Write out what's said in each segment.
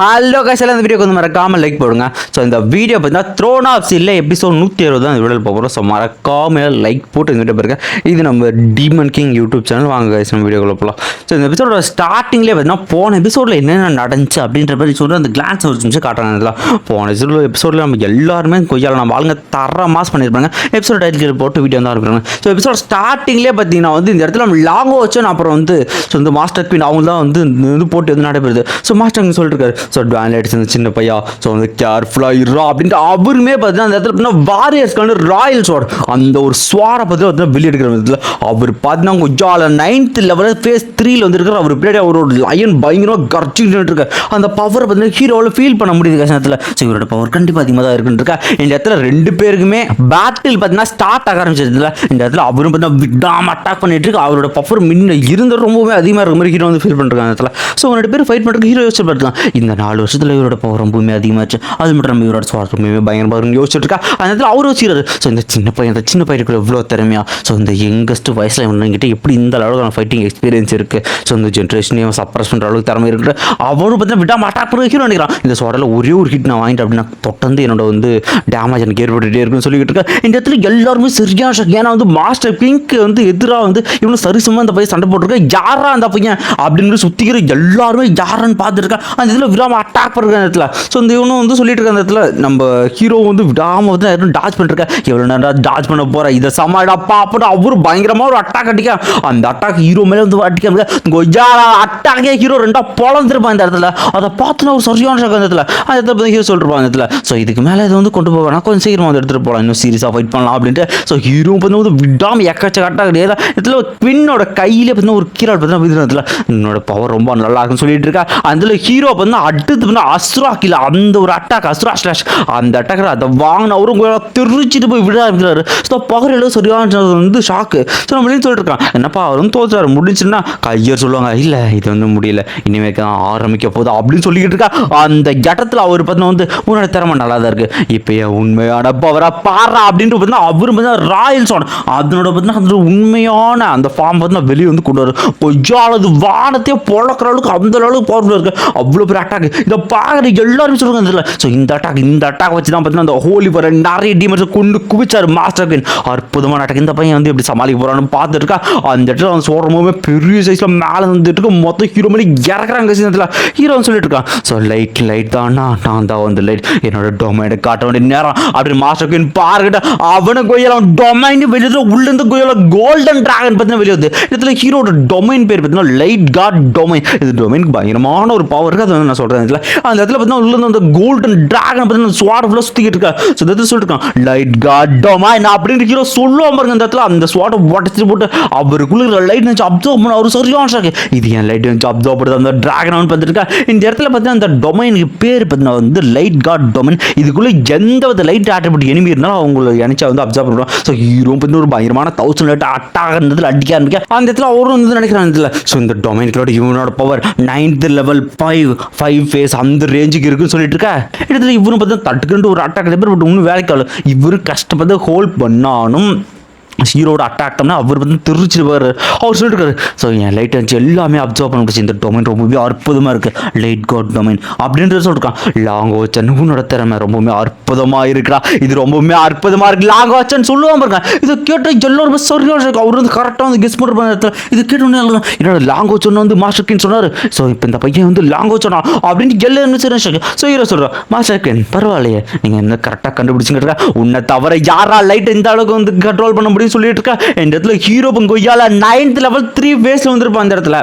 Hello கைசில் அந்த வீடியோக்கு வந்து மறக்காமல் லைக் போடுங்க. ஸோ இந்த வீடியோ பார்த்தீங்கன்னா த்ரோன் ஆஃப் இல்லை எபிசோட் நூற்றி அறுபது தான் இந்த வீடியோ போகிறோம் ஸோ மறக்காமல் லைக் போட்டு இந்த வீடியோ பாருங்க. இது நம்ம டீமன் கிங் யூடியூப் சேனல் வாங்க கைஸ் நம்ம வீடியோக்குள்ள போகலாம் ஸோ இந்த எபிசோட ஸ்டார்டிங்லேயே பார்த்தீங்கன்னா போன எபிசோடில் என்னென்ன நடந்துச்சு அப்படின்ற மாதிரி சொல்லி அந்த கிளான்ஸ் ஒரு நிமிஷம் காட்டுறாங்க இதெல்லாம் போன எபிசோட எபிசோடில் நம்ம எல்லாருமே கொய்யால நம்ம ஆளுங்க தர மாஸ் பண்ணியிருப்பாங்க எபிசோட் டைட்டில் போட்டு வீடியோ தான் இருக்கிறாங்க ஸோ எபிசோட ஸ்டார்டிங்லேயே பார்த்தீங்கன்னா வந்து இந்த இடத்துல நம்ம லாங்கோ வச்சோம் அப்புறம் வந்து ஸோ இந்த மாஸ்டர் குயின் அவங்க தான் வந்து இந்த இது போட்டு வந்து நடைபெறுது. ஸோ மாஸ்டர் சொல்லிட்டு இருக்காரு. ஸோ டுவான்லைட்ஸ் இந்த சின்ன பையா. ஸோ வந்து கேர்ஃபுல்லாக இருறா அப்படின்ட்டு அவருமே பார்த்தீங்கன்னா அந்த இடத்துல பார்த்தீங்கன்னா வந்து ராயல் ஸ்வாட் அந்த ஒரு ஸ்வாரை பற்றி பார்த்தீங்கன்னா வெளியெடுக்கிற விதத்தில் அவர் பார்த்தீங்கன்னா கொஞ்சம் நைன்த் லெவலில் ஃபேஸ் த்ரீல வந்துருக்கார். அவர் பின்னாடி அவர் ஒரு லயன் பயங்கரமாக கர்ச்சிக்கிட்டு இருக்க அந்த பவரை பார்த்தீங்கன்னா ஹீரோவில் ஃபீல் பண்ண முடியுது கஷ்டத்தில் ஸோ இவரோட பவர் கண்டிப்பாக அதிகமாக தான் இருக்குன்னு இருக்கா? இந்த இடத்துல ரெண்டு பேருக்குமே பேட்டில் பார்த்தீங்கன்னா ஸ்டார்ட் ஆக ஆரம்பிச்சதுல இந்த இடத்துல அவரும் பார்த்தீங்கன்னா விடாமல் அட்டாக் பண்ணிட்டு இருக்கு. அவரோட பவர் முன்ன இருந்த ரொம்பவே அதிகமாக இருக்கிற மாதிரி ஹீரோ வந்து ஃபீல் பண்ணுறாங்க அந்த இடத்துல. ஸோ ரெண்டு பேரும் ஃபைட் பண்ணுறதுக்கு ஹீரோ யோசிச்சு பார்த்துக்கலாம் இந்த நாலு வருஷத்தில் இவரோட பவர் ரொம்பவுமே அதிகமாச்சு. அது மட்டும் நம்ம இவரோட சுவாச பூமியுமே பயங்கரமாக யோசிச்சுட்டு இருக்கா. அந்த இடத்துல அவர் வச்சுக்கிறாரு ஸோ இந்த சின்ன பையன் இந்த சின்ன பையனுக்கு எவ்வளோ திறமையா? ஸோ இந்த யங்கஸ்ட் வயசில் இவன்கிட்ட எப்படி இந்த அளவுக்கு ஃபைட்டிங் எக்ஸ்பீரியன்ஸ் இருக்குது ஸோ இந்த ஜென்ரேஷனையும் சப்ரஸ் பண்ணுற அளவுக்கு திறமை இருக்குது அவரும் பார்த்தீங்கன்னா விட்டா அட்டாக் பண்ண ஹீரோ நினைக்கிறான். இந்த சோடல ஒரே ஒரு ஹிட் நான் வாங்கிட்டு அப்படின்னா தொடர்ந்து என்னோட வந்து டேமேஜ் எனக்கு ஏற்பட்டுட்டே இருக்குன்னு சொல்லிக்கிட்டு இருக்கேன் இந்த இடத்துல எல்லாருமே சரியான ஷாக் ஏன்னா வந்து மாஸ்டர் பிங்க் வந்து எதிராக வந்து இவனு சரிசமாக அந்த பையன் சண்டை போட்டிருக்கேன் யாரா அந்த பையன்? அப்படின்னு சுற்றிக்கிற எல்லாருமே யாரான்னு பார்த்துருக்கேன் அந்த இதில் விடாமல் அட்டாக் பண்ணுற இடத்துல. ஸோ இந்த இவனும் வந்து சொல்லிட்டு இருக்க அந்த இடத்துல நம்ம ஹீரோ வந்து விடாமல் வந்து யாரும் டாச் பண்ணிருக்கேன் எவ்வளோ நேரம் டாச் பண்ண போகிறேன் இதை சமாளிடாப்பா அப்படி அவரு பயங்கரமாக ஒரு அட்டாக் அடிக்க. அந்த அட்டாக் ஹீரோ மேலே வந்து அடிக்க கொய்யாரா அட்டாக்கே ஹீரோ ரெண்டா பொழந்துருப்பான் இந்த இடத்துல. அதை பார்த்துனா ஒரு சரியான ஷாக் அந்த இடத்துல. அந்த இடத்துல பார்த்து ஹீரோ சொல்லிருப்பான் அந்த இடத்துல. ஸோ இதுக்கு மேலே இதை வந்து கொண்டு போவேன்? கொஞ்சம் சீக்கிரமாக வந்து எடுத்துகிட்டு போகலாம் இன்னும் சீரியஸாக ஃபைட் பண்ணலாம் அப்படின்ட்டு. ஸோ ஹீரோ வந்து வந்து விடாமல் எக்கச்சக்க அட்டாக் கிடையாது இதில் குவின்னோட கையிலே பார்த்தீங்கன்னா ஒரு கீரால் பார்த்தீங்கன்னா என்னோட பவர் ரொம்ப நல்லா இருக்குன்னு சொல்லிட்டு இருக்கா. அதில் ஹீரோ பார்த்தீங்கன்னா அடுத்து பார்த்தீங்கன்னா அஸ்ரா கீழே அந்த ஒரு அட்டாக் அஸ்ரா ஸ்லாஷ் அந்த அட்டாக் அதை வாங்கின அவரும் தெரிச்சிட்டு போய் விட ஆரம்பிக்கிறாரு ஸோ பகரில் சரியான வந்து ஷாக்கு ஸோ நம்ம சொல்லிட்டு இருக்கான். என்னப்பா அவரும் வந்து தோத்துறாரு முடிஞ்சுன்னா கையர் சொல்லுவாங்க. இல்லை இது வந்து முடியல. இனிமேல் தான் ஆரம்பிக்க போதும் அப்படின்னு சொல்லிக்கிட்டு இருக்கா. அந்த இடத்துல அவர் பார்த்தீங்கன்னா வந்து உன்னோட திறமை நல்லா தான் இருக்கு. இப்போ என் உண்மையான பவரா பாரா. அப்படின்ட்டு பார்த்தீங்கன்னா அவரும் பார்த்தீங்கன்னா ராயல் சோன். அதனோட பார்த்தீங்கன்னா அந்த உண்மையான அந்த ஃபார்ம் பார்த்தீங்கன்னா வெளியே வந்து கொண்டு வரும் அளவு வானத்தையே பொழக்கிற அளவுக்கு அந்த அளவுக்கு பவர்ஃபுல்லாக இருக்குது அவ்வளோ பெரிய அட்டாக் இதை பார்க்குற எல்லாருமே சொல்லுவாங்க இதில் ஸோ இந்த அட்டாக் இந்த அட்டாக் வச்சு தான் பார்த்தீங்கன்னா அந்த ஹோலி வர நிறைய டீமர்ஸை கொண்டு குவிச்சார் மாஸ்டர் கின் அற்புதமான அட்டாக் இந்த பையன் வந்து எப்படி சமாளிக்க போறான்னு பார்த்துட்டு இருக்கா? அந்த இடத்துல அவன் சொல்கிறமுமே பெரிய சைஸில் மேலே வந்துட்டு இருக்கு. மொத்தம் ஹீரோ மணி இறக்குறாங்க சீனத்தில் ஹீரோன்னு சொல்லிட்டு இருக்கான். ஸோ லைட் லைட் தானா? நான் தான் வந்து லைட் என்னோட டொமைனை காட்ட வேண்டிய நேரம். அப்படின்னு மாஸ்டர் கின் பாருக்கிட்ட அவனை கொய்யல அவன் டொமைன் வெளியே உள்ளேருந்து கொய்யல கோல்டன் டிராகன் பார்த்தீங்கன்னா வெளியே வந்து இடத்துல ஹீரோட டொமைன் பேர் பார்த்தீங்கன்னா லைட் காட் டொமைன் இது டொமைனுக்கு பயங்கரமான ஒரு பவர் இருக்குது அதை நான் சொல்கிறேன் இதில். அந்த இடத்துல பார்த்தீங்கன்னா உள்ள அந்த கோல்டன் ட்ராகன் பார்த்தீங்கன்னா சுவார் ஃபுல்லாக சுற்றிக்கிட்டு இருக்கா. ஸோ இந்த இடத்துல சொல்லிட்டு லைட் காட்டோமா என்ன அப்படின்னு ஹீரோ சொல்லுவோம் பாருங்க அந்த இடத்துல. அந்த ஸ்வாட்டை உடச்சிட்டு போட்டு அவருக்குள்ள லைட் நினச்சி அப்சர்வ் பண்ண அவர் சரியான ஷாக்கு இது என் லைட் நினச்சி அப்சர்வ் பண்ணுறது அந்த ட்ராகன் அவன் பார்த்துருக்கா? இந்த இடத்துல பார்த்தீங்கன்னா அந்த டொமைனுக்கு பேர் பார்த்தீங்கன்னா வந்து லைட் காட் டொமைன் இதுக்குள்ளே எந்த வித லைட் ஆட்டப்பட்டு எனிமி இருந்தாலும் அவங்கள நினச்சா வந்து அப்சர்வ் பண்ணுவோம் ஸோ ஹீரோ வந்து ஒரு பயங்கரமான தௌசண்ட் லைட் அட்டாக இருந்ததில் அடிக்க ஆரம்பிக்க. அந்த இடத்துல அவரும் வந்து நினைக்கிறான் இதில் ஸோ இந்த டொமைனுக்களோட இவனோட power ninth level five five phase அந்த ரேஞ்சுக்கு இருக்குன்னு சொல்லிட்டு இருக்கா? இடத்துல இவரும் பார்த்தா தட்டுக்குன்ட்டு ஒரு அட்டாக் பட் ஒன்றும் வேலைக்கு ஆகல இவரும் கஷ்டப்பட்டு ஹோல்ட் பண்ணாலும் ஹீரோட அட்டாக்டம்னா அவர் வந்து தெரிச்சிருப்பார் அவர் சொல்லியிருக்காரு ஸோ என் லைட் அடிச்சு எல்லாமே அப்சர்வ் பண்ண முடிச்சு இந்த டொமைன் ரொம்பவே அற்புதமாக இருக்குது லைட் காட் டொமைன் அப்படின்றது சொல்லிருக்கான். லாங்கோ வச்சன் உன்னோட திறமை ரொம்பவுமே அற்புதமாக இருக்கிறா இது ரொம்பவுமே அற்புதமாக இருக்கு. லாங் வச்சன் சொல்லுவான் பாருங்க. இது கேட்டு எல்லோருமே சரியாக இருக்கு அவர் வந்து கரெக்டாக வந்து கெஸ் பண்ணுற இடத்துல இது கேட்டோன்னே என்னோட லாங் சொன்ன வந்து மாஸ்டர் கின் சொன்னார்? ஸோ இப்போ இந்த பையன் வந்து லாங் வச்சனா அப்படின்னு எல்லாருமே சரி ஸோ ஹீரோ சொல்கிறோம் மாஸ்டர் கின் பரவாயில்லையே. நீங்கள் என்ன கரெக்டாக கண்டுபிடிச்சுங்க உன்னை தவிர யாரா லைட் இந்த அளவுக்கு வந்து கண்ட்ரோல் பண்ண முடியும்? சொல்லிட்டு இருக்கா? இந்த இடத்துல ஹீரோ கொய்யால நைன்த் லெவல் த்ரீ ஃபேஸ்ல வந்திருப்பான் அந்த இடத்துல.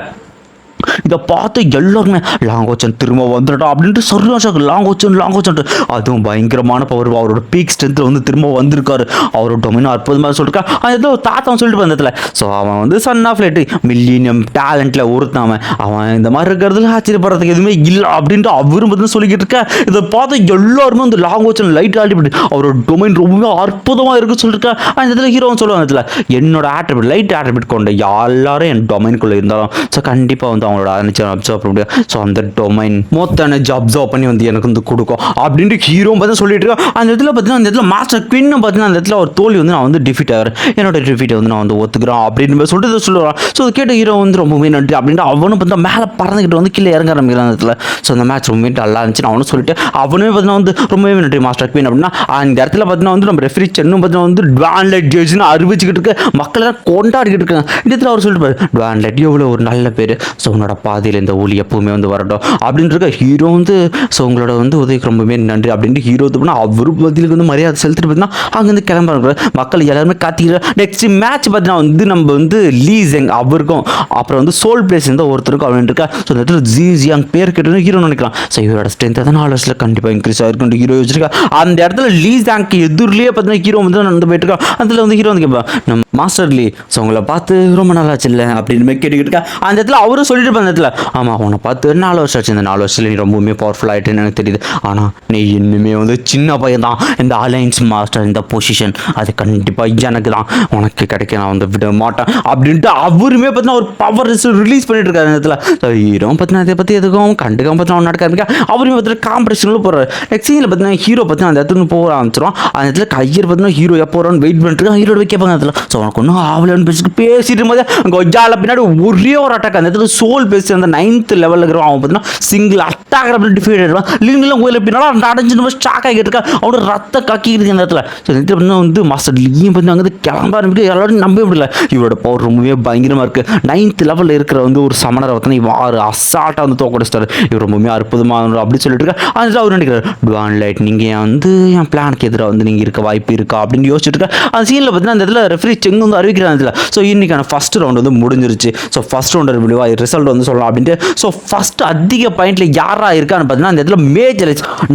இதை பார்த்து எல்லாருமே லாங்கோச்சன் திரும்ப வந்துடா அப்படின்ட்டு சரியான லாங்கோச்சன் லாங் லாங் அதுவும் பயங்கரமான பவர் அவரோட பீக் ஸ்ட்ரென்த்தில் வந்து திரும்ப வந்திருக்காரு. அவரோட டொமினோ அற்புதமாக சொல்லிருக்கா. ஏதோ தாத்தா சொல்லிட்டு வந்ததில்ல ஸோ அவன் வந்து சன் ஆஃப் லைட்டு மில்லினியம் டேலண்ட்டில் ஒருத்தாமன் அவன். இந்த மாதிரி இருக்கிறதுல ஆச்சரியப்படுறதுக்கு எதுவுமே இல்லை அப்படின்ட்டு அவரும் வந்து சொல்லிக்கிட்டு இருக்க. இதை பார்த்து எல்லாருமே வந்து லாங் ஓச்சன் லைட் ஆடிபிட்டு அவரோட டொமைன் ரொம்பவே அற்புதமாக இருக்குன்னு சொல்லியிருக்கா அந்த இதில் ஹீரோன்னு சொல்லுவாங்க இதில். என்னோட ஆட்ரிபிட் லைட் ஆட்ரிபிட் கொண்ட எல்லாரும் என் டொமைனுக்குள்ளே இருந்தாலும் ஸோ கண்டிப்பாக வந்து அவங்களோட என்னோட எனர்ஜி அப்சர்வ் பண்ண முடியும் ஸோ அந்த டொமைன் மொத்த எனர்ஜி அப்சர்வ் பண்ணி வந்து எனக்கு வந்து கொடுக்கும். அப்படின்ட்டு ஹீரோ பார்த்து சொல்லிட்டு இருக்கேன். அந்த இடத்துல பார்த்தீங்கன்னா அந்த இடத்துல மாஸ்டர் குவின்னு பார்த்தீங்கன்னா அந்த இடத்துல ஒரு தோல்வி வந்து நான் வந்து டிஃபிட் ஆகிறேன். என்னோட டிஃபிட்டை வந்து நான் வந்து ஒத்துக்கிறேன் அப்படின்னு சொல்லிட்டு சொல்லுவான். ஸோ அதை கேட்ட ஹீரோ வந்து ரொம்பவே நன்றி அப்படின்ட்டு அவனும் பார்த்தா மேலே பறந்துக்கிட்டு வந்து கீழே இறங்க ஆரம்பிக்கிறான் அந்த இடத்துல. ஸோ அந்த மேட்ச் ரொம்பவே நல்லா இருந்துச்சு அவனும் சொல்லிட்டு அவனுமே பார்த்தீங்கன்னா வந்து ரொம்பவே நன்றி மாஸ்டர் குவின் அப்படின்னா. அந்த இடத்துல பார்த்தீங்கன்னா வந்து நம்ம ரெஃபரி சென்னும் பார்த்தீங்கன்னா வந்து டுவான்லைட் ஜெயிச்சுன்னு அறிவிச்சுக்கிட்டு இருக்க மக்கள் எல்லாம் கொண்டாடிக்கிட்டு இருக்காங்க. இந்த இடத்துல அவர் சொல்லிட்டு பாரு டுவான்லைட் எவ்வளோ ஒரு நல்ல பேர். ஸோ உன்னோட பாதையில் இந்த ஒளி எப்பவுமே வந்து வரட்டும். அப்படின்ற ஹீரோ வந்து ஸோ உங்களோட வந்து உதவிக்கு ரொம்பவே நன்றி. அப்படின்ட்டு ஹீரோ பண்ணா அவரு பதிலுக்கு வந்து மரியாதை செலுத்திட்டு பார்த்தீங்கன்னா அங்கேருந்து கிளம்புறாங்க மக்கள் எல்லாருமே காத்திக்கிற நெக்ஸ்ட் மேட்ச் பார்த்தீங்கன்னா வந்து நம்ம வந்து லீசெங் அவருக்கும் அப்புறம் வந்து சோல் பிளேஸ் இருந்த ஒருத்தருக்கும் அப்படின்னு இருக்கா. ஸோ இந்த இடத்துல ஜி ஜியாங் பேர் கேட்டு ஹீரோ நினைக்கலாம். ஸோ இவரோட ஸ்ட்ரென்த் தான் நாலு கண்டிப்பாக இன்க்ரீஸ் ஆகிருக்கும் ஹீரோ வச்சிருக்கா அந்த இடத்துல லீசாங்க்கு எதிரிலேயே பார்த்தீங்கன்னா ஹீரோ வந்து நடந்து போயிட்டு இருக்கா அதில் வந்து ஹீரோ வந்து கேட்பா நம்ம மாஸ்டர் லீ ஸோ உங்களை பார்த்து ரொம்ப நல்லா இல்லை? அப்படின்னு கேட்டுக்கிட்டு இருக்கா அந்த இடத்துல அவரும் சொல்லிட்டு இருப்பாங்க அந்த இடத்துல ஆமாம் உன்னை பார்த்து நாலு வருஷம் ஆச்சு. இந்த நாலு வருஷத்துல நீ ரொம்பவுமே பவர்ஃபுல் ஆகிட்டுன்னு எனக்கு தெரியுது. ஆனால் நீ இன்னுமே வந்து சின்ன பையன் தான் இந்த அலைன்ஸ் மாஸ்டர் இந்த பொசிஷன் அது கண்டிப்பாக எனக்கு தான் உனக்கு கிடைக்க நான் வந்து விட மாட்டேன் அப்படின்ட்டு அவருமே பார்த்தீங்கன்னா ஒரு பவர் ரிலீஸ் பண்ணிட்டு இருக்காரு அந்த இடத்துல. ஹீரோ பார்த்தீங்கன்னா அதை பற்றி எதுக்கும் கண்டுக்காம பார்த்தீங்கன்னா நடக்க ஆரம்பிக்க அவருமே பார்த்தீங்கன்னா காம்படிஷனில் போகிறார் நெக்ஸ்ட் சீனில் பார்த்தீங்கன்னா ஹீரோ பார்த்தீங்கன்னா அந்த இடத்துல போக ஆரம்பிச்சிடும் அந்த இடத்துல கையர் பார்த்தீங்கன்னா ஹீரோ எப்போ வரோன்னு வெயிட் பண்ணிட்டு இருக்கான் ஹீரோட கேட்பாங்க அதில் ஸோ உனக்கு ஒன்றும் ஆவலன்னு பேசிட்டு பேசிட்டு இருக்கும்போது கொஜால பின்னாடி ஒரே ஒரு அட்டாக் அந்த இடத்துல சோ கோல் பேசி அந்த நைன்த் லெவலில் இருக்கிறவன் அவன் பார்த்தீங்கன்னா சிங்கிள் அட்டாக் டிஃபீட் ஆயிடுவான். லிங்கெல்லாம் கோயில பின்னால அந்த அடைஞ்சு நம்ம ஸ்டாக் ஆகிட்டு இருக்கா அவனோட ரத்த கக்கிட்டு அந்த இடத்துல ஸோ இந்த இடத்துல பார்த்தீங்கன்னா வந்து மாஸ்டர் லீயும் வந்து அங்கே கிளம்ப ஆரம்பிட்டு எல்லாரும் நம்பவே முடியல. இவரோட பவர் ரொம்பவே பயங்கரமாக இருக்குது நைன்த் லெவலில் இருக்கிற வந்து ஒரு சமணரை வந்து இவன் ஆறு அசால்ட்டாக வந்து தோக்கடிச்சிட்டாரு. இவர் ரொம்பவே அற்புதமாக அப்படின்னு சொல்லிட்டு இருக்கா அதில் அவர் நினைக்கிறார்? டுவான் லைட் நீங்கள் வந்து என் பிளானுக்கு எதிராக வந்து நீங்கள் இருக்க வாய்ப்பு இருக்கா? அப்படின்னு யோசிச்சுட்டு இருக்கா அந்த சீனில் பார்த்தீங்கன்னா அந்த இடத்துல ரெஃப்ரி செங் வந்து அறிவிக்கிறாங்க இதில். ஸோ இன்னைக்கான ஃபஸ்ட் ரவுண்ட் வந்து முடிஞ்சிருச்சு. ஸோ ஃபஸ்ட் ரவுண்ட் விடுவா ரிசல்ட் வந்து சொல்லலாம் அப்படின்ட்டு. ஸோ ஃபர்ஸ்ட் அதிக பாயிண்ட்ல யாரா இருக்கான்னு பார்த்தீங்கன்னா அந்த இடத்துல மேஜ்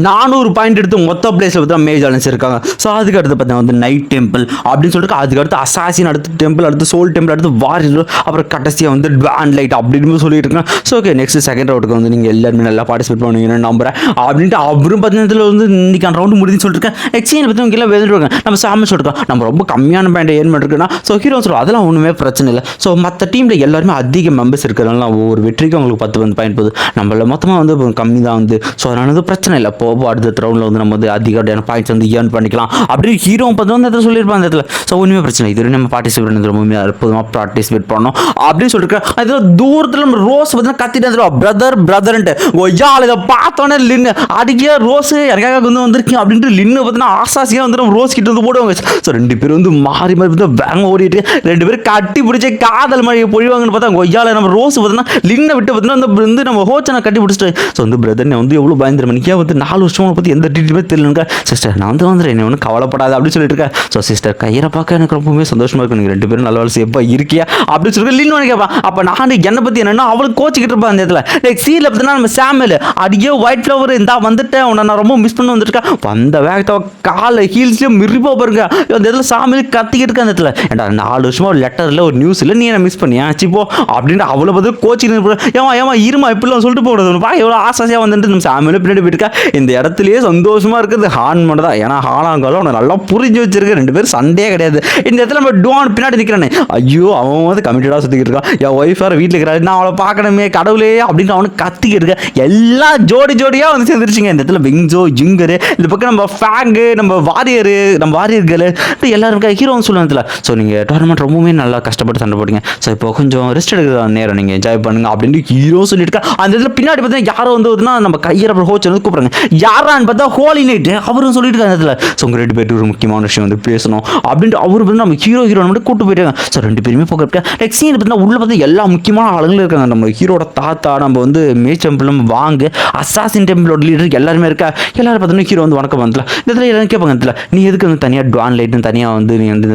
நானூறு பாயிண்ட் எடுத்து மொத்த பிளேஸில் பார்த்தீங்கன்னா மேஜ் அலைன்ஸ் இருக்காங்க. ஸோ அதுக்கு அடுத்து பார்த்தீங்கன்னா வந்து நைட் டெம்பிள் அப்படின்னு சொல்லிட்டு அதுக்கு அடுத்து அசாசின் அடுத்து டெம்பிள் அடுத்து சோல் டெம்பிள் அடுத்து வாரியர் அப்புறம் கடைசியாக வந்து டான் லைட் அப்படின்னு சொல்லிட்டு இருக்காங்க. ஸோ ஓகே நெக்ஸ்ட் செகண்ட் ரவுண்டுக்கு வந்து நீங்கள் எல்லாருமே நல்லா பார்ட்டிசிபேட் பண்ணுவீங்கன்னு நம்புறேன். அப்படின்ட்டு அவரும் பார்த்தீங்கன்னா வந்து இன்னைக்கான ரவுண்டு முடிஞ்சுன்னு சொல்லிட்டு இருக்கேன். எக்ஸ்சேஞ்ச் பற்றி அவங்க எல்லாம் வேதிட்டு இருக்காங்க நம்ம சாமி சொல்லிருக்கோம் நம்ம ரொம்ப கம்மியான பேண்ட் ஏன் பண்ணிருக்கோம்னா ஸோ ஹீரோ சொல்லுவோம் அதெல்லாம் ஒன்றுமே பிரச்சனை இல்லை. ஸோ மற்ற டீமில் எல்லாருமே அதிக மெம்பர்ஸ் இருக்கிறதுனால ஒவ்வொரு வெற்றிக்கும் உங்களுக்கு பத்து வந்து பாயிண்ட் போகுது. நம்மள மொத்தமாக வந்து கம்மி தான் வந்து. ஸோ அதனால வந்து பிரச்சனை இல்லை. போக அடுத்த ரவுண்டில் வந்து நம்ம வந்து அதிகப்படியான பாயிண்ட்ஸ் வந்து ஏர்ன் பண்ணிக்கலாம். அப்படின்னு ஹீரோ பார்த்து வந்து இடத்துல சொல்லியிருப்பாங்க அந்த இடத்துல. ஸோ ஒன்றுமே பிரச்சனை இது நம்ம பார்ட்டிசிபேட் பண்ணது ரொம்பவே அற்புதமாக பார்ட்டிசிபேட் பண்ணோம். அப்படின்னு சொல்லிட்டு அதில் தூரத்தில் நம்ம ரோஸ் பார்த்தீங்கன்னா கத்திட்டு வந்துடும் பிரதர் பிரதர்ன்ட்டு ஒய்யா இதை பார்த்தோன்னே லின்னு அடிக்கே ரோஸ் எனக்காக வந்து வந்திருக்கீங்க அப்படின்ட்டு லின்னு பார்த்தீங்கன்னா ஆசாசியாக வந்து நம்ம ரோஸ் கிட்ட வந்து போடுவாங்க. ஸோ ரெண்டு பேரும் வந்து மாறி மாறி வந்து வேங்க ஓடிட்டு ரெண்டு பேரும் கட்டி பிடிச்சி காதல் மழையை பொழிவாங்கன்னு பார்த்தா கொய்யால நம்ம ரோஸ் பார்த்தீங்கன்னா லின்னை விட்டு பார்த்தீங்கன்னா அந்த வந்து நம்ம ஹோச்சனை கட்டி பிடிச்சிட்டு ஸோ வந்து பிரதர் நான் வந்து எவ்வளோ பயந்துரு மணிக்கே வந்து நாலு வருஷமா உன்னை பற்றி எந்த டீட்டெயிலுமே தெரியலங்க சிஸ்டர் நான் வந்து வந்துடுறேன் என்ன ஒன்றும் கவலைப்படாது. அப்படின்னு சொல்லிட்டு இருக்கேன் ஸோ சிஸ்டர் கையை பார்க்க எனக்கு ரொம்பவே சந்தோஷமா இருக்கும் நீங்கள் ரெண்டு பேரும் நல்ல வேலை எப்போ இருக்கியா? அப்படின்னு சொல்லிட்டு லின்னு உனக்கு கேட்பான். அப்போ நான் என்னை பற்றி என்னன்னா அவளுக்கு கோச்சிக்கிட்டு இருப்பேன் அந்த இடத்துல லைக் சீரில் பார்த்தீங்கன்னா நம்ம சாமியல் அடியே ஒயிட் ஃப்ளவர் இந்தா வந்துட்டேன். உன்னை நான் ரொம்ப மிஸ் பண்ண வந்துருக்கேன் வந்த வேகத்தை காலை ஹீல்ஸ்லேயும் மிரிப்பா பாருங்க. அந்த இடத்துல சாமியில் கத்திக்கிட்டு இருக்கேன் அந்த இடத்துல ஏண்டா நாலு வருஷமா ஒரு லெட்டரில் ஒரு நியூஸில் நீ என்ன மிஸ் பண்ணியா? சிப்போ அப்படின்னு அவ்வளோ பார்த்து கோச்சிங் ஏமா ஏமா இருமா இப்படிலாம் சொல்லிட்டு போகிறது பா எவ்வளோ ஆசாசியாக வந்துட்டு நம்ம சாமியில் பின்னாடி போயிருக்கா இந்த இடத்துலயே சந்தோஷமாக இருக்கிறது ஹான் மட்டும் தான். ஏன்னா ஹானாங்காலும் அவனை நல்லா புரிஞ்சு வச்சிருக்கு. ரெண்டு பேரும் சண்டே கிடையாது. இந்த இடத்துல நம்ம டுவான் பின்னாடி நிற்கிறானே ஐயோ அவன் வந்து கமிட்டடாக சுற்றிக்கிட்டு இருக்கான். என் ஒய்ஃப் வேறு வீட்டில் இருக்கிறாரு நான் அவளை பார்க்கணுமே கடவுளே அப்படின்னு அவனுக்கு கத்திக்கிட்டு இருக்கேன் எல்லாம் ஜோடி ஜோடியாக வந்து சேர்ந்துருச்சுங்க. இந்த இடத்துல விங்ஸோ ஜிங்கரு இந்த பக்கம் நம்ம ஃபேங்கு நம்ம வாரியரு நம்ம வாரியர்கள் எல்லாரும் ஹீரோன்னு சொல்லுவாங்க. ஸோ நீங்கள் டோர்னமெண்ட் ரொம்பவுமே நல்லா கஷ்டப்பட்டு சண்டை போட்டீங்க. ஸோ இப்போ கொஞ்சம் ரெஸ்ட் எடுக்கிற நேரம். நீங்கள் என்ஜாய் பண்ணுங்க அப்படின்ட்டு ஹீரோ சொல்லியிருக்கா அந்த இடத்துல பின்னாடி பார்த்தீங்கன்னா யாரோ வந்து வந்துன்னா நம்ம கையர் அப்புறம் ஹோச் வந்து கூப்பிடுறாங்க. யாரான்னு பார்த்தா ஹோலி நைட்டு அவரும் சொல்லிட்டு இருக்காங்க அந்த இடத்துல ஸோ உங்கள் ரெண்டு பேர்ட்டு ஒரு முக்கியமான விஷயம் வந்து பேசணும் அப்படின்ட்டு அவர் வந்து நம்ம ஹீரோ ஹீரோ மட்டும் கூட்டு போயிட்டாங்க. ஸோ ரெண்டு பேருமே போக நெக்ஸ்ட் சீன் பார்த்தீங்கன்னா உள்ள பார்த்தா எல்லா முக்கியமான ஆளுங்களும் இருக்காங்க. நம்ம ஹீரோட தாத்தா நம்ம வந்து மேச் டெம்பிள் வாங்க அசாசின் டெம்பிளோட லீடர் எல்லாருமே இருக்கா? எல்லாரும் பார்த்தோன்னா ஹீரோ வந்து வணக்கம் வந்தல இந்த இடத்துல எல்லாரும் கேட்பாங்க இடத்துல, நீ எதுக்கு வந்து தனியாக டான் லைட்னு தனியாக வந்து நீ வந்து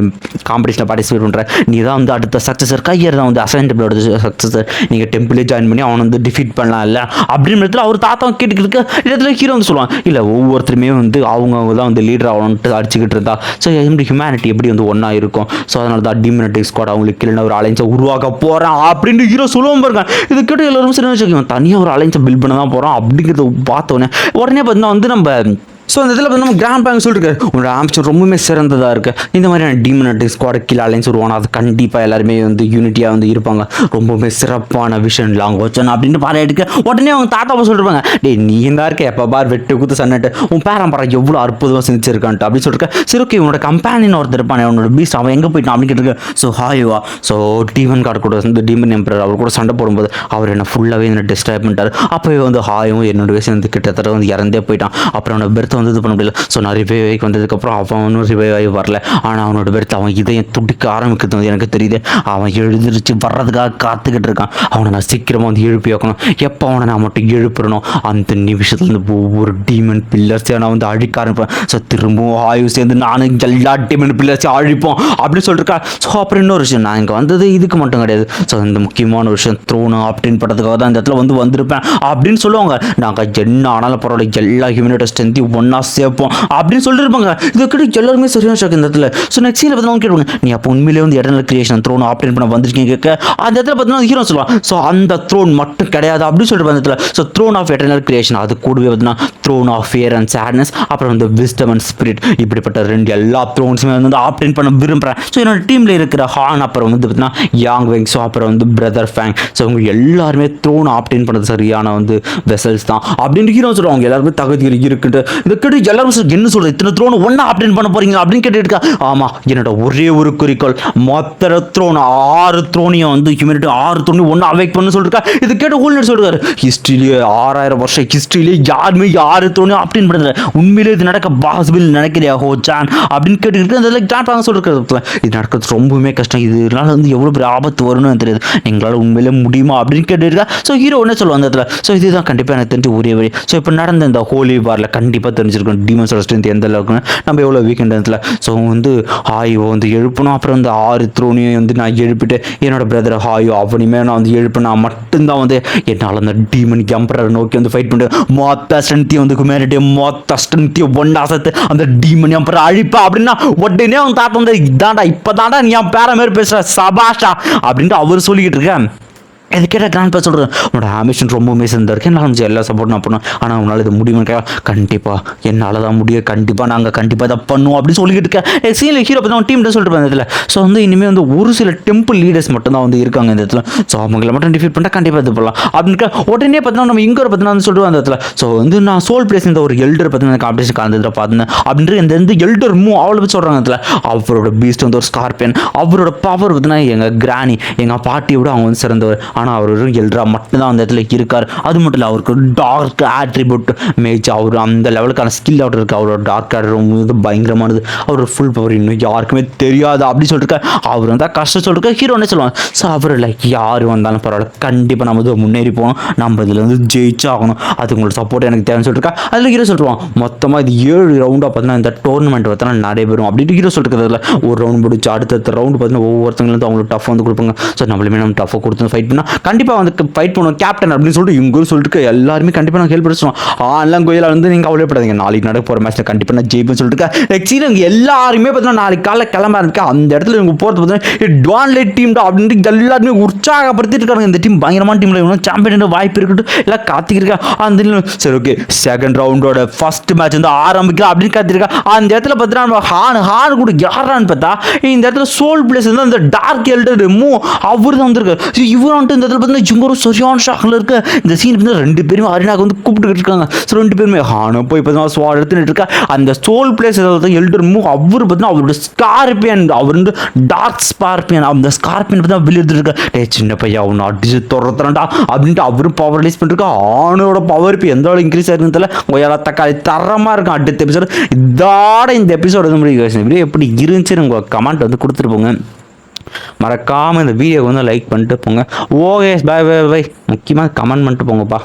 காம்படிஷனில் பார்ட்டிசிபேட் பண்ணுற நீ தான் வந்து அடுத்த சக்ஸஸர் கையர் தான் வந்து அசாசின் டெம்பிளோட சக்ஸஸர் நீங்கள் டெம்பிளே ஜாயின் பண்ணி அவனை வந்து டிஃபீட் பண்ணலாம் இல்லை அப்படின்னு இடத்துல அவர் தாத்தா கேட்டுக்கிட்டு இருக்க இடத்துல ஹீரோ வந்து சொல்லுவான் இல்லை ஒவ்வொருத்தருமே வந்து அவங்கவுங்க தான் வந்து லீடர் ஆகணும்ட்டு அடிச்சுக்கிட்டு இருந்தா. ஸோ எப்படி ஹியூமனிட்டி எப்படி வந்து ஒன்றா இருக்கும்? ஸோ அதனால தான் டிமினட்டிக் ஸ்குவாட் அவங்களுக்கு கீழே ஒரு அலைன்ஸை உருவாக்க போகிறான் அப்படின்ட்டு ஹீரோ சொல்லுவோம் பாருங்க. இது கேட்டு எல்லாரும் சரி வச்சுக்கோங்க தனியாக ஒரு அலைன்ஸை பில்ட் பண்ண தான் போகிறோம் அப்படிங்கிறத பார்த்தோன்னே உடனே பார்த்தீங்கன்னா வந்து நம்ம ஸோ அந்த இதில் வந்து நம்ம கிராண்ட் பேங்க் சொல்லிருக்காரு. உன்னோட ஆம்பிஷன் ரொம்பவுமே சிறந்ததாக இருக்கு. இந்த மாதிரியான டீமன் ஸ்குவாட் கில் அலைன்ஸ் உருவானா அது கண்டிப்பாக எல்லாருமே வந்து யூனிட்டியாக வந்து இருப்பாங்க. ரொம்பவுமே சிறப்பான விஷன் லாங்குவேஜ் அப்படின்னு பாராட்டுக்கு உடனே அவங்க தாத்தாவை சொல்லிருப்பாங்க டே நீ தான் இருக்க. எப்போ பார் வெட்டு குத்து சன்னட்டு உன் பேரன் பாரு எவ்வளோ அற்புதமாக செஞ்சிருக்கான்ட்டு அப்படின்னு சொல்லிட்டு சரி ஓகே உன்னோட கம்பெனின்னு ஒருத்தர் இருப்பானே உன்னோட பீஸ் அவன் எங்கே போயிட்டான் அப்படின்னு கேட்டிருக்க. ஸோ ஹாய்வா ஸோ டீமன் கார்டு கூட வந்து டீமன் எம்பரர் அவர் கூட சண்டை போடும்போது அவர் என்ன ஃபுல்லாகவே என்ன டிஸ்டர்ப் பண்ணிட்டார். அப்போவே வந்து ஹாயும் என்னோட சேர்ந்து கிட்டத்தட்ட வந்து இறந்தே போயிட்டான். அப்புறம் அவனோட பெர்த்தை வந்து இது பண்ண முடியல. ஸோ நான் ரிவைவ் வந்ததுக்கப்புறம் அவன் ஒன்றும் ரிவைவ் ஆகி வரல. ஆனால் அவனோட பெர்த் அவன் இதயம் துடிக்க ஆரம்பிக்கிறது வந்து எனக்கு தெரியுது. அவன் எழுந்திருச்சு வர்றதுக்காக காத்துக்கிட்டு இருக்கான். அவனை நான் சீக்கிரமாக வந்து எழுப்பி வைக்கணும். எப்போ அவனை நான் மட்டும் எழுப்புறணும் அந்த நிமிஷத்துலேருந்து ஒவ்வொரு டீமன் பில்லர்ஸையும் நான் வந்து அழிக்க ஆரம்பிப்பேன். ஸோ திரும்பவும் ஆய்வு சேர்ந்து நானும் எல்லா டீமன் பில்லர்ஸையும் அழிப்போம். அப்படின்னு சொல்லிருக்கா. ஸோ அப்புறம் இன்னொரு விஷயம். நான் இங்கே வந்தது இதுக்கு மட்டும் கிடையாது. ஸோ இந்த முக்கியமான விஷயம் த்ரோனு அப்படின்னு படத்துக்காக தான் இந்த இடத்துல வந்து வந்திருப்பேன். அப்படின்னு சொல்லுவாங்க. நாங்கள் என்ன ஆனாலும் பரவாயில்ல. எல்லா ஹியூமனோட ஸ்ட்ரென்த்தையும் ஒன்றா சேர்ப்போம். அப்படின்னு சொல்லியிருப்பாங்க இதுக்கிட்ட எல்லாருமே சரியான ஷாக் இந்த இடத்துல. ஸோ நெக்ஸ்ட் சீனில் பார்த்தீங்கன்னா கேட்பாங்க நீ அப்போ உண்மையிலே வந்து இடத்துல கிரியேஷன் த்ரோன் ஆப்டேட் பண்ண வந்திருக்கீங்க கேட்க. அந்த இடத்துல பார்த்தீங்கன்னா ஹீரோ சொல்லுவான் ஸோ அந்த த்ரோன் மட்டும் கிடையாது. அப்படின்னு சொல்லிட்டு அந்த இடத்துல. So throne of eternal creation அது கூடவே பார்த்தீங்கன்னா throne of fear and sadness அப்புறம் வந்து விஸ்டம் அண்ட் ஸ்பிரிட் இப்படிப்பட்ட ரெண்டு எல்லா த்ரோன்ஸுமே வந்து ஆப்டேட் பண்ண விரும்புகிறேன் ஸோ என்னோட டீமில் இருக்கிற ஹான் அப்புறம் வந்து பார்த்தீங்கன்னா யாங் வெங் ஸோ அப்புறம் வந்து பிரதர் ஃபேங் ஸோ அவங்க எல்லாருமே த்ரோன் ஆப்டேன் பண்ணது சரியான வந்து வெசல்ஸ் தான். அப்படின்னு ஹீரோ சொல்லுவாங்க. அவங்க எல்லாருமே தகுதிகள் இருக்குன்ட்டு. இதை கேட்டு எல்லாரும் என்ன சொல்றது? இத்தனை த்ரோன் ஒன்றா அப்டேட் பண்ண போறீங்க அப்படின்னு கேட்டுருக்கா ஆமா ஆமாம் என்னோட ஒரே ஒரு குறிக்கோள். மொத்த த்ரோன் ஆறு த்ரோனியும் வந்து ஹியூமனிட்டி ஆறு த்ரோனையும் ஒன்னா அவைக் பண்ணு சொல்லிருக்கா? இது கேட்டு ஊழியர் சொல்றாரு. ஹிஸ்ட்ரியிலேயே ஆறாயிரம் வருஷம் ஹிஸ்ட்ரியிலேயே யாருமே ஆறு த்ரோனையும் அப்டேட் பண்ணதில்ல. உண்மையிலே இது நடக்க பாசிபிள் நினைக்கிறியா ஹோ ஜான்? அப்படின்னு கேட்டுக்கிட்டு அந்த ஜான் வாங்க சொல்லிருக்கிறது இது நடக்கிறது ரொம்பவுமே கஷ்டம். இதனால வந்து எவ்வளோ பெரிய ஆபத்து வரும்னு தெரியாது. எங்களால் உண்மையிலே முடியுமா அப்படின்னு கேட்டுருக்கா ஸோ ஹீரோ என்ன சொல்லுவாங்க அந்த இடத்துல ஸோ இதுதான் கண்டிப்பாக எனக்கு தெரிஞ்சு ஒரே வழி. ஸோ இப்போ நடந்த இந்த ஹோலி வாரில் கண்டிப்பாக தெரிஞ்சிருக்கும் டீமன்ஸோட ஸ்ட்ரென்த் எந்த அளவுக்குன்னு நம்ம எவ்வளோ வீக்கெண்ட் இடத்துல ஸோ வந்து ஹாயோ வந்து எழுப்பணும் அப்புறம் வந்து ஆறு த்ரோனியும் வந்து நான் எழுப்பிட்டு என்னோட பிரதர் ஹாயோ அவனையுமே நான் வந்து எழுப்பினா மட்டும்தான் வந்து என்னால் அந்த டீமன் எம்பரர் நோக்கி வந்து ஃபைட் பண்ணிட்டு மொத்த ஸ்ட்ரென்த்தையும் வந்து ஹியூமனிட்டி மொத்த ஸ்ட்ரென்த்தையும் ஒன்றா சேர்த்து அந்த டீமன் எம்பரர் அழிப்பா அப்படின்னா உடனே அவன் தாத்தா வந்து இதாண்டா இப்போ தாண்டா நீ என் பேர மாதிரி பேசுகிற சபாஷா அப்படின்ட்டு அவர் சொல்லிக்கிட்டு இருக்கேன் இது கேட்டால் கிராண்ட் சொல்கிறேன் உன்னோட ஆம்பிஷன் ரொம்பவுமே சேர்ந்திருக்கேன் என்னால் முடிஞ்ச எல்லா சப்போர்ட் நான் பண்ணுவேன். ஆனால் உன்னால் இது முடியும்னு கேட்க கண்டிப்பாக என்னால் தான் முடியும். கண்டிப்பாக நாங்கள் கண்டிப்பாக இதை பண்ணுவோம் அப்படின்னு சொல்லிக்கிட்டு இருக்கேன். சீனில் ஹீரோ பற்றி அவன் டீம்கிட்ட சொல்லிட்டு இந்த இடத்துல ஸோ வந்து இனிமேல் வந்து ஒரு சில டெம்பிள் லீடர்ஸ் மட்டும் தான் வந்து இருக்காங்க இந்த இடத்துல. ஸோ அவங்கள மட்டும் டிஃபீட் பண்ணால் கண்டிப்பாக இது பண்ணலாம். அப்படின்னு உடனே பார்த்தீங்கன்னா நம்ம இங்கே பார்த்தீங்கன்னா வந்து சொல்லிட்டு அந்த இடத்துல. ஸோ வந்து நான் சோல் பிளேஸ் இந்த ஒரு எல்டர் பார்த்தீங்கன்னா காம்படிஷன் கலந்துட்டு பார்த்தேன் அப்படின்ற இந்த இந்த எல்டர் மூ அவ்வளோ பற்றி சொல்கிறாங்க இடத்துல. அவரோட பீஸ்ட் வந்து ஒரு ஸ்கார்பியன் அவரோட பவர் பார்த்தீங்கன்னா எங்கள் கிராணி எங்கள் பாட்டியை விட அவங்க வந்து சிறந்தவர். ஆனால் அவர் வெறும் எல்ட்ரா மட்டும்தான் அந்த இடத்துல இருக்கார். அது மட்டும் இல்லை அவருக்கு டார்க் ஆட்ரிபியூட் மேஜ் அவர் அந்த லெவலுக்கான ஸ்கில் அவர் இருக்குது அவரோட டார்க் ஆர்டர் ரொம்ப பயங்கரமானது. அவரோட ஃபுல் பவர் இன்னும் யாருக்குமே தெரியாது அப்படி சொல்லிட்டு அவர் வந்தால் கஷ்டம் சொல்லிட்டு ஹீரோனே சொல்லுவாங்க. ஸோ அவர் லைக் யார் வந்தாலும் பரவாயில்ல. கண்டிப்பாக நம்ம இது முன்னேறி போகணும் நம்ம இதில் வந்து ஜெயிச்சாகணும். அது உங்களோட சப்போர்ட் எனக்கு தேவைன்னு சொல்லிருக்கா. அதில் ஹீரோ சொல்லுவாங்க மொத்தமாக இது ஏழு ரவுண்டாக பார்த்தீங்கன்னா இந்த டோர்னமெண்ட் பார்த்தீங்கன்னா நடைபெறும் அப்படின்ட்டு ஹீரோ சொல்லிருக்கிறதுல ஒரு ரவுண்ட் முடிச்சு அடுத்தடுத்த ரவுண்டு பார்த்தீங்கன்னா ஒவ்வொருத்தங்களும் அவங்களுக்கு டஃப் வந்து கொடுப்பாங்க. ஸோ நம்மளுமே நம்ம டஃப்பாக கொடுத்து ஃபைட் பண்ணால் கண்டிப்பாக வந்து ஃபைட் பண்ணுவோம் கேப்டன் அப்படின்னு சொல்லிட்டு இவங்க சொல்லிட்டு எல்லாருமே கண்டிப்பாக நாங்கள் ஹெல்ப் பண்ணுவோம் ஆன்லாம் கோயிலாக வந்து நீங்கள் கவலைப்படாதீங்க. நாளைக்கு நடக்க போகிற மேட்ச்சில் கண்டிப்பாக நான் ஜெயிப்பேன்னு சொல்லிட்டு நெக்ஸ்ட் இவங்க எல்லாருமே பார்த்தீங்கன்னா நாளைக்கு காலைல கிளம்ப ஆரம்பிக்க அந்த இடத்துல இவங்க போகிறது பார்த்தீங்கன்னா டுவான்லைட் டீம் தான் அப்படின்ட்டு எல்லாருமே உற்சாகப்படுத்திட்டு இருக்காங்க இந்த டீம் பயங்கரமான டீமில் இவங்க சாம்பியன் வாய்ப்பு இருக்கட்டும் எல்லாம் காத்திருக்கா அந்த சரி ஓகே செகண்ட் ரவுண்டோட ஃபர்ஸ்ட் மேட்ச் வந்து ஆரம்பிக்கலாம் அப்படின்னு காத்திருக்கா. அந்த இடத்துல பார்த்தீங்கன்னா நம்ம ஹான் ஹான் கூட யாரான்னு பார்த்தா இந்த இடத்துல சோல் பிளேஸ் வந்து அந்த டார்க் எல்டர் மூ அவர் தான் வந்திருக்காரு. இவர் வந்துட்டு இந்த இடத்துல பார்த்தீங்கன்னா ஜிங்கோரும் சரியான ஷாக்கில் இருக்க. இந்த சீன் பார்த்தீங்கன்னா ரெண்டு பேருமே அரினாக்கு வந்து கூப்பிட்டுக்கிட்டு இருக்காங்க. ஸோ ரெண்டு பேருமே ஹானோ போய் பார்த்தீங்கன்னா ஸ்வாட் எடுத்துட்டு இருக்கா அந்த சோல் பிளேஸ் எல்டர் மூ அவர் பார்த்தீங்கன்னா அவரோட ஸ்கார்பியன் அவர் வந்து டார்க் ஸ்கார்பியன் அந்த ஸ்கார்பியன் பார்த்தா வெளியே எடுத்துட்டு இருக்கா டே சின்ன பையன் அவன் அடிச்சு துரத்துறான்டா. அப்படின்ட்டு அவரும் பவர் ரிலீஸ் பண்ணிருக்கா ஆனோட பவர் இப்போ எந்த அளவு இன்க்ரீஸ் ஆயிருக்குன்னு தெரியல. ஒயால தக்காளி தரமாக இருக்கும் அடுத்த எபிசோடு இதோட இந்த எபிசோடு வந்து எப்படி இருந்துச்சுன்னு உங்கள் கமெண்ட் வந்து கொடுத்துட்டு போங்க. மறக்காமல் இந்த வீடியோ வந்து லைக் பண்ணிட்டு போங்க. ஓகே பை பாய் பாய் முக்கியமாக கமெண்ட் பண்ணிட்டு போங்கப்பா.